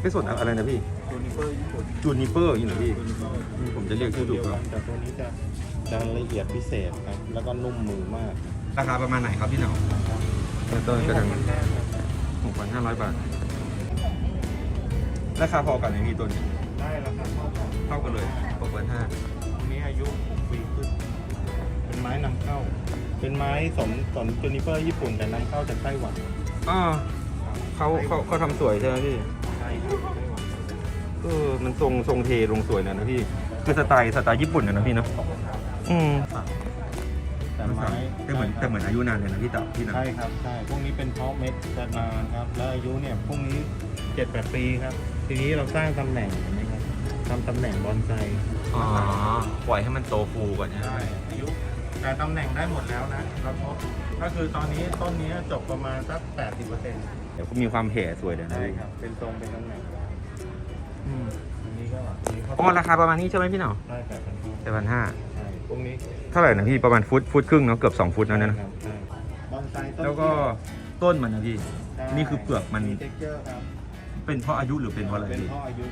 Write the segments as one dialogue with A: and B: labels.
A: เป็นส่วนอะไรนะพี่
B: ตัวนี้เปอร์ญี่ปุ่น
A: จูนิเปอร์อย่างนี้พี่
B: ตัวนี้เปอร์
A: อืมผมจะเรียกชื่อถู
B: เดี
A: ก
B: ยว
A: ค
B: กั
A: รับ
B: นแต่ตัวนี้จะจะละเอียดพิเศษครับ แล้วก็นุ่มมือมาก
A: ราคาประมาณไหนครับพี่หนาว
B: นะครับ
A: เริ่มต้นกระดัง
B: มันแน่ครับ
A: หกพันห้าร้อยบาท ราคาพอกันไหมพี่ตัวนี้
B: ได้แล้วครับเข้าของ
A: เท่ากันเลยหกพันห้า
B: ตัวนี้อายุ6ปีขึ้น เป็นไม้นำเข้า เป็นไม้สนสนจูนิเปอร์ญี่ปุ่นแต่นำเข้าจากไต้หวัน
A: อ่าเขาเขาเขาทำสวยใช่ไหมพี่
B: ใช่ครับไต้หวัน
A: เออมันทรงทรงเทลงสวยนะนะพี่คือสไตล์สไตล์ญี่ปุ่นนะนะพี่เนอะอืม
B: แต่ไม้
A: แต่เหมือนแต่เหมือนอายุนานเลยนะพี่เต่าพี่นะ
B: ใช่ครับใช่พวกนี้เป็นเพาะเม็ดจะนานครับ แล้วอายุเนี่ยพวกนี้เจ็ดแปดปีครับ ทีนี้เราสร้างตำแหน่งเห็นไหมครับทำตำแหน่งบอนไซ
A: อ๋อปล่อยให้มันโตฟูก่อนนะ
B: ใช่อายุแต่ตำแหน่งได้หมดแล้วนะแล้วก็ก็คือตอนนี้ต้นนี้จบประมาณสักแปดสิบเปอร์เซ็นต์
A: เดี๋ยวมีความแผ่สวยเลยนะ
B: ใช่
A: พี่
B: ครับ เป็นทรงเป็นตำแหน่ง
A: อืม
B: อันนี้ก็อันนี้เขา
A: อ๋อราคาประมาณนี้ใช่ไหมพี่หนาว
B: ได้แปดพันห้า
A: แปดพันห้า
B: ใช่พวกนี้
A: เท่าไหร่นะพี่ประมาณฟุตฟุตครึ่งเนาะเกือบสองฟุตแล้วนะ
B: ใช่ครับใช่บอนไซต้น
A: แล้วก็ต้นมันนะพี่
B: ใช่
A: นี่คือเปลือกมัน
B: มีเท็กเจอร์ครับ
A: เป็นเพราะอายุหรือเป็นเพราะอะไร
B: เป็น
A: พี่
B: เพ่ออายุ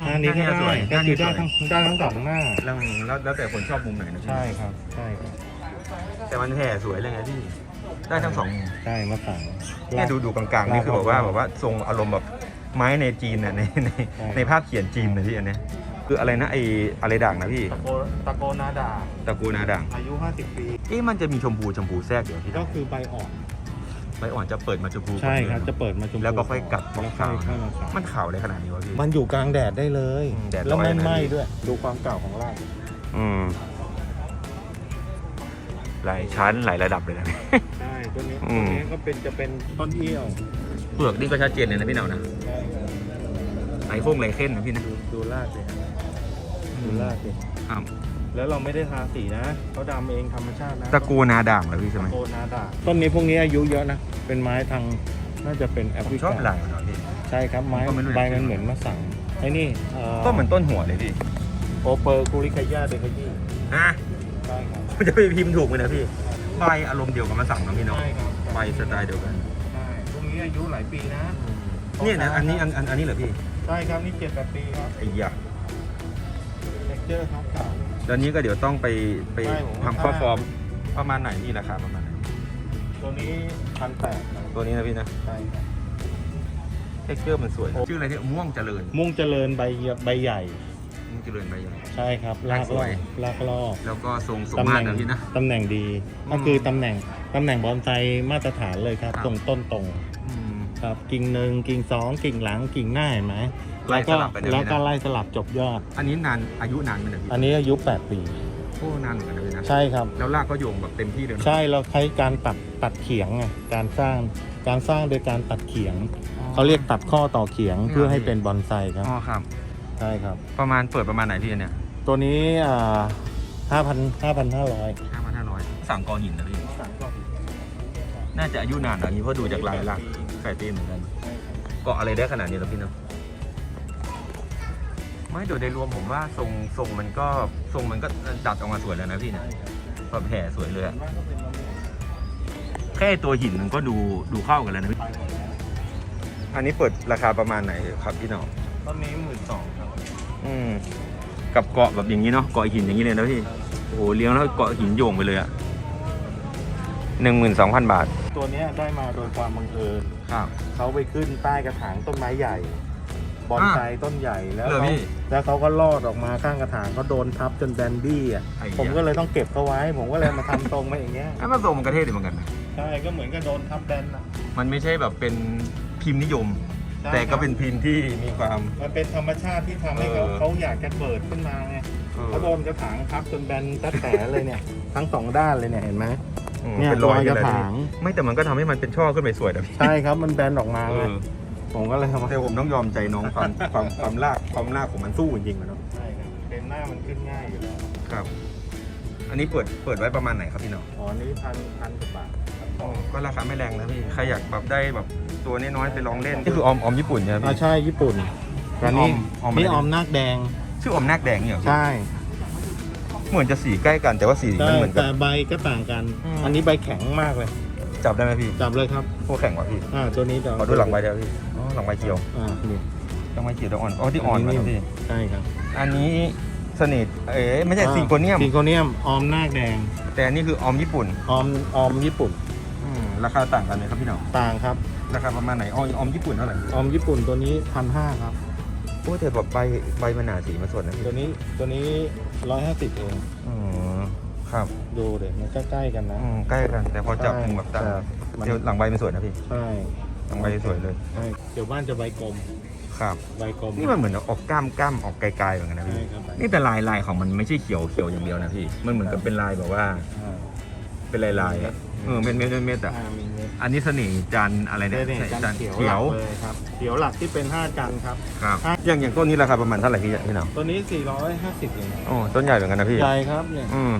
A: อันนี้ก็ได้
B: ก็คือได้ทั้งได้ทั้งสองหน้า
A: แล้วแล้วแล้วแต่คนชอบมุมไหนนะพี่
B: ใช่ครับ ใช่ครับ
A: แต่มันแผ่สวยเลยไงพี่ ได้ทั้งสองมุม
B: ใช่มะขาม
A: เนี่ยดูดูกลางๆนี่คือแบบว่าแบบว่าทรงอารมณ์แบบไม้ในจีนน่ะในใน
B: ใช่
A: ในภาพเขียนจีนนะพี่อันเนี้ยคืออะไรนะไออะไรด่างนะพี่
B: ตะโกตะโกนาดา
A: ตระกูลนาด่าง
B: อายุ 50 ปี
A: เอ๊ะมันจะมีชมพูชมพูแทรกเดี๋ยวพี่
B: ก็คือใบอ่อน
A: ใบอ่อนจะเปิดมาชมพู
B: ใช่ครับ
A: ก่อน
B: จะเปิดมาชมพู
A: แล้วก็ค่อยกลับ
B: แล้ว
A: ขาว
B: ค่อยๆมาขาว
A: มันขาวเลยขนาดนี้วะพี่
B: มันอยู่กลางแดดได้เลย
A: อืมแดด
B: แล้วไม่
A: ร้อนนะ
B: ไหม้ด้วย ดูความเก่าของราก
A: อืม หลายชั้นหลายระดับเลยนะ
B: ใช่ตัวนี้
A: อื
B: ตัว
A: ม
B: นี้ก็เป็นจะเป็นต้นเอี้ยว
A: เปลือกนี่ก็ชัดเจนเลยนะพี่เหนานะ
B: ใช่ครับ
A: ไหลโค้งไหลเข้นนะพี่นะ
B: ดูดูรากเลยครับดูรากเลย
A: อ่า
B: แล้วเราไม่ได้ทาสีนะเขาดำเองธรรมชาตินะ
A: ตระกูลนาด่างเหรอพี่ใช่ไหม
B: ตะโกนาดาต้นนี้พวกนี้อายุเยอะนะ เป็นไม้ทางน่าจะเป็นแอ
A: ผ
B: ฟ
A: ม
B: ริ
A: ชอบ
B: กา
A: ลายมันหน่อยพี่
B: ใช่ครับไม้
A: ผมก็ไม่รู้
B: ใบมันเหมือนมะสังไอ้นี่เอ่อ
A: ต้นเหมือนต้นหัวเลยพี่
B: โอเปอร์คูริคายาเดคายี่
A: อะ
B: ใช่ครับ
A: ผมจะไปพิมพ์ถูกไหมนะพี่ ใบอารมณ์เดียวกับมาสั่งนะพี่เนาะ
B: ใช่ครับ
A: ใบสไตล์เดียวกัน
B: ใช่พวกนี้อายุหลายปีนะ
A: เนี่ยนะอันนี้อันอันอันนี้เหรอพี่
B: ใช่ครับนี่เจ็ดแปดปีครับ
A: ไอ้ยา
B: เท็กเจอร์เขาเก่า
A: แล้วนี้ก็เดี๋ยวต้องไปไป
B: ใช่ผม
A: ทำข้อฟอร์มประมาณไหนพี่ราคาประมาณไหน
B: ตัวนี้พันแปด
A: ตัวนี้นะพี่นะ
B: ใช่ครับ
A: เท็กเจอร์มันสวยนะชื่ออะไรที่ม่วงเจริญ
B: มุ่งเจริญใบเยใบใหญ่
A: ม่วงเจริญใบใหญ่
B: ใช่ครับ
A: ลากสวย
B: ลากลอก
A: แล้วก็ทรงสม
B: ตำแห
A: มาต
B: น่
A: รงนะพี่นะ
B: ตำแหน่งดี
A: อืม
B: ก็คือตำแหน่งตำแหน่งบอนไซมาตรฐานเลยครับ
A: ครับ
B: ตรงต้นตรง
A: อืม
B: ครับกิ่งหนึ่งกิ่งสองกิ่งหลังกิ่งหน้าเห็นไหม
A: ไล่
B: แล้วก็
A: สลับไปเลยนะ
B: แล้วก็ไล่สลับจบยอด
A: อันนี้นานอายุนานไหมนะพี่
B: อันนี้อายุ8ปี
A: โอ้นานเหมือนกันนะพี่นะ
B: ใช่ครับ
A: แล้วรากก็โยงแบบเต็มที่เลยนะ
B: ใช่เราใช้การตัดตัดเขียงไงการสร้างการสร้างโดยการตัดเขียงเขาเรียกตัดข้อต่อเขียง
A: นี่
B: เพื่อให้
A: พี่
B: เป็นบอนไซครับ
A: อ๋อครับ
B: ใช่ครับ
A: ประมาณเปิดประมาณไหนพี่อันเนี่ย
B: ตัวนี้อ่าห้าพันห้าพันห้าร้อย
A: ห้าพันห้าร้อยสั่งกอหินนะพี่น่าจะอายุนานนะนี้เพราะดูจากลายลักษณ์ไข่ตีนเหมือนกันเกาะอะไรได้ขนาดนี้แล้วพี่เนาะไม่โดยโดยรวมผมว่าทรงทรงมันก็ทรงมันก็ดัดออกมาสวยแล้วนะพี่เนี่ยแบบแผ่สวยเลยอะแค่ตัวหินมันก็ดูดูเข้ากันแล้วนะพี่อันนี้เปิดราคาประมาณไหนครับพี่น้อง
B: ต้นนี้หมื่นสองครับ
A: อืมกับเกาะแบบอย่างนี้เนาะเกาะหินอย่างนี้เลยนะพี่โอ้โหเลี้ยงแล้วเกาะหินโยงไปเลยอะหนึ่งหมื่นสองพันบาท
B: ตัวเนี้ยได้มาโดยความบังเอิญ
A: ครับ
B: เขาไปขึ้นใต้กระถางต้นไม้ใหญ่ บอนไซต้นใหญ่แล้ว
A: เหรอ
B: เขา
A: พี่
B: แล้วเขาก็ลอดออกมาข้างกระถางเขาโดนทับจนแบนดี้อะ
A: ไอ้เหี้ย
B: ผมก็เลยต้องเก็บเขาไว้ ผมก็เลยมาทำตรงมาอย่างเงี้ย
A: อันมันทรงมันกระเทศดีเหมือนกันนะ
B: ใช่ก็เหมือนกับโดนทับแบนอะ
A: มันไม่ใช่แบบเป็นพิมพ์นิยม
B: ใช่
A: แต่ก็เป็นพิมพ์ที่มีความ
B: มันเป็นธรรมชาติที่ทำให้เขา
A: เออ
B: เขาอยากจะเกิดขึ้นมาไง
A: เออ
B: เขาโดนกระถางทับจนแบนตัดแต่เลยเนี่ย ทั้งสองด้านเลยเนี่ยเห็นไหม
A: อืม
B: เนี่ย
A: เป็นรอย
B: รอยกระ
A: เลย
B: ถาง
A: ไม่แต่มันก็ทำให้มันเป็นช่อขึ้นไปสวยนะพี่
B: ใช่ครับมันแบนออกมา
A: เอ
B: ไง
A: อ
B: ผมก็เลยทำมา
A: แต่ผมต้องยอมใจน้องความความความลากความลากของมันสู้จริงๆอะเนาะ
B: ใช่ครับเป็นหน้ามันขึ้นง่ายอยู่แล้ว
A: ครับ อันนี้เปิดเปิดไว้ประมาณไหนครับพี่น้อง
B: อ๋อนี่พันพันกว่าบาทครับ
A: อ๋อ ก็ราคาไม่แรงนะพี่ ใครอยากแบบได้แบบตัวน้อยๆไปลองเล่นนี่คือออมออมญี่ปุ่นใช่ไหม
B: อ่า
A: พี่
B: ใช่ญี่ปุ่นแต่นี่
A: ออมออมอะไร
B: นี่ออมนาคแดง
A: ชื่อออมนาคแดงเนี่ยเหรอพี่
B: ใช่
A: เหมือนจะสีใกล้กันแต่ว่าสี
B: แต่
A: มันเหมือนกั
B: แต่
A: น
B: ใบก็ต่างกัน
A: อืม
B: อันนี้ใบแข็งมากเลย
A: จับได้ไหมพี่
B: จับเลยครับ
A: พวกแข่งว่ะพี่
B: อ่าตัวนี้จะ
A: ขอดูหลังใบเดียวพี่อ๋อหลังใบเขียว
B: อ่านี่
A: ดอกไม้เขียวดอกอ่อนอ๋อที่อ่อนมาแล้วพี่
B: ใช่ครับ
A: อันนี้เสน่ห์เอ๋ไม่ใช่ซิงโกเนียม
B: ซิงโกเนียมออมนาคแดง
A: แต่อันนี้คือออมญี่ปุ่น
B: ออมออมญี่ปุ่น
A: อืม ราคาต่างกันเลยครับพี่หน้อง
B: ต่างครับ
A: ราคาประมาณไหนออมออมญี่ปุ่นเท่าไหร่
B: ออมญี่ปุ่นตัวนี้พันห้าครับ
A: โอ้แต่แบบใบใบมันหนาสีมาสดนะพี่
B: ตัวนี้ตัวนี้ร้อยห้าสิบเอง
A: อ๋อครับ
B: ดูเด็มันใกล้ๆกันนะ
A: อืมใกล้กัน แต่พอจับถึงแบบต่าง
B: ครับมัน
A: เดี๋ยวหลังใบมันสวยนะพี่
B: ใช่
A: หลังใบสวยเลย
B: ใช่เดี๋ยวบ้านจะใบกลม
A: ครับ
B: ใบกลม
A: นี่มันเหมือนออกกล้ามกล้ามออกไกลๆเหมือนกันนะ
B: ใช่
A: พี่
B: ครับ
A: นี่แต่ลายลายของมันไม่ใช่เขียวเขียวอย่างเดียวนะพี่มันเหมือนกับเป็นลายแบบว่า
B: อ่า
A: เป็นลายลายๆอะ เออเม็ดเม็ดเม็ดเม็ดอะ
B: อ่ามีเม็ด
A: อันนี้เสน่ห์จันทร์อะไรเนี่ย
B: เนี่ยจัน
A: จัน
B: เขียว
A: เขียว
B: หลักเลยครับเขียวหลักที่เป็นห้าจันครับ
A: ครับ
B: อะ
A: อย่างอย่างต้นนี้ราคาประมาณเท่าไหร่พี่พี่หนาว
B: ตัวนี้สี่ร้อยห้าสิบเอง
A: โอ้ต้นใหญ่เหมือนกันนะพี่
B: ใหญ่ครับเนี่ย
A: อืม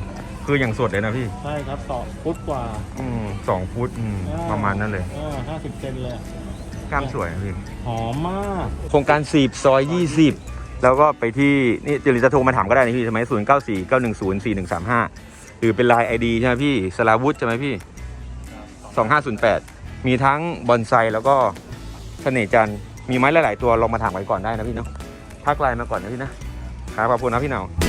A: คืออย่างสดเลยนะพี่
B: ใช่ครับต่อฟุตกว่า
A: อืมสองฟุตอืมประมาณนั้นเลย
B: ห้าสิบเซนเลย
A: กล้ามสวยนะพี่
B: หอมมาก
A: โครงการสีบซอย 20 แล้วก็ไปที่นี่เจริญจะโทรมาถามก็ได้นะพี่ใช่ไหมศูนย์เก้าสี่เก้าหนึ่งศูนย์สี่หนึ่งสามห้า หรือเป็นไลน์ไอดีใช่ไหมพี่สลาวุธใช่ไหมพี่สองห้าศูนย์แปดมีทั้งบอนไซแล้วก็เสน่ห์จันทร์มีไม้หลาย ๆ ตัวลองมาถามไว้ก่อนได้นะพี่เนาะทักไลน์มาก่อนนะพี่นะ ครับขอบคุณนะพี่หนาว